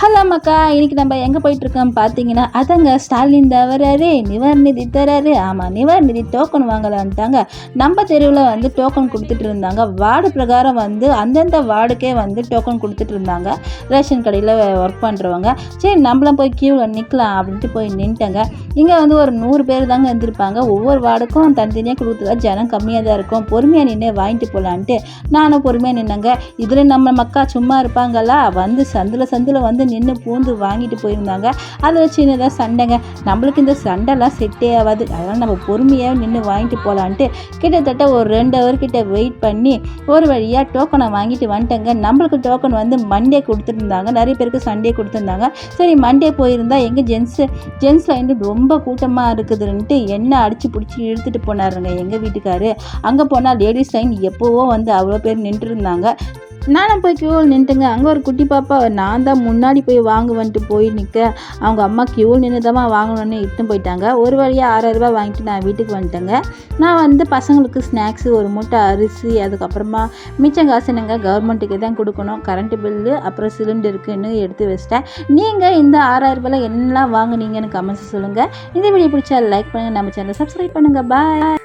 Hello மக்கா இன்னைக்கு நம்ம எங்கே போயிட்டுருக்கோம் பார்த்தீங்கன்னா அதங்க ஸ்டாலின் தவறாரு நிவர்நிதி தராரு. ஆமாம் நிவர்நிதி டோக்கன் வாங்கலான்ட்டாங்க நம்ம தெருவில் வந்து டோக்கன் கொடுத்துட்டு இருந்தாங்க வார்டு பிரகாரம் வந்து அந்தந்த வார்டுக்கே வந்து டோக்கன் கொடுத்துட்டு இருந்தாங்க ரேஷன் கடையில் ஒர்க் பண்ணுறவங்க சரி நம்மளும் போய் க்யூவில் நிற்கலாம் அப்படின்ட்டு போய் நின்ட்டேங்க. இங்கே வந்து ஒரு நூறு பேர் தாங்க இருந்திருப்பாங்க. ஒவ்வொரு வார்டுக்கும் தனித்தனியாக கொடுத்துருக்கா ஜனம் கம்மியாக தான் இருக்கும். பொறுமையாக நின்று வாங்கிட்டு போகலான்ட்டு நானும் பொறுமையாக நின்னேங்க. இதில் நம்ம மக்கா சும்மா இருப்பாங்களா? வந்து சந்தில் சந்தில் வந்து நின்று பூந்து வாங்கிட்டு போயிருந்தாங்க. அதில் சின்னதாக சண்டைங்க. நம்மளுக்கு இந்த சண்டைலாம் செட்டே ஆகாது. அதனால் நம்ம பொறுமையாக நின்று வாங்கிட்டு போகலான்ட்டு கிட்டத்தட்ட ஒரு ரெண்டு ஹவர் கிட்ட வெயிட் பண்ணி ஒரு வழியாக டோக்கனை வாங்கிட்டு வந்துட்டேங்க. நம்மளுக்கு டோக்கன் வந்து மண்டே கொடுத்துருந்தாங்க. நிறைய பேருக்கு சண்டே கொடுத்துருந்தாங்க. சரி மண்டே போயிருந்தா எங்கள் ஜென்ஸு ஜென்ஸ் லைன் ரொம்ப கூட்டமாக இருக்குதுன்ட்டு என்ன அடித்து பிடிச்சி இழுத்துட்டு போனாருங்க எங்கள் வீட்டுக்காரு. அங்கே போனால் லேடிஸ் லைன் எப்போவோ வந்து அவ்வளோ பேர் நின்றுருந்தாங்க. நானும் போய் க்யூவில் நின்றுங்க அங்கே ஒரு குட்டி பாப்பா நான் தான் முன்னாடி போய் வாங்குவன்ட்டு போய் நிற்க அவங்க அம்மா க்யூவில் நின்று தான் வாங்கணும்னு இட்டுன்னு போயிட்டாங்க. ஒரு வழியாக ஆறாயிரம் ரூபாய் வாங்கிட்டு நான் வீட்டுக்கு வந்துட்டேங்க. நான் வந்து பசங்களுக்கு ஸ்நாக்ஸு ஒரு மூட்டை அரிசி அதுக்கப்புறமா மிச்சம் காசு என்னங்க? கவர்மெண்ட்டுக்கு தான் கொடுக்கணும். கரண்ட்டு பில்லு அப்புறம் சிலிண்டருக்குன்னு எடுத்து வச்சிட்டேன். நீங்கள் இந்த ஆறாயிரரூபாயில் என்னெல்லாம் வாங்குனீங்கன்னு கமெண்ட்ஸ் சொல்லுங்கள் இந்த வீடியோ பிடிச்சா லைக் பண்ணுங்கள் நம்ம சேனலை சப்ஸ்கிரைப் பண்ணுங்கள் பாய்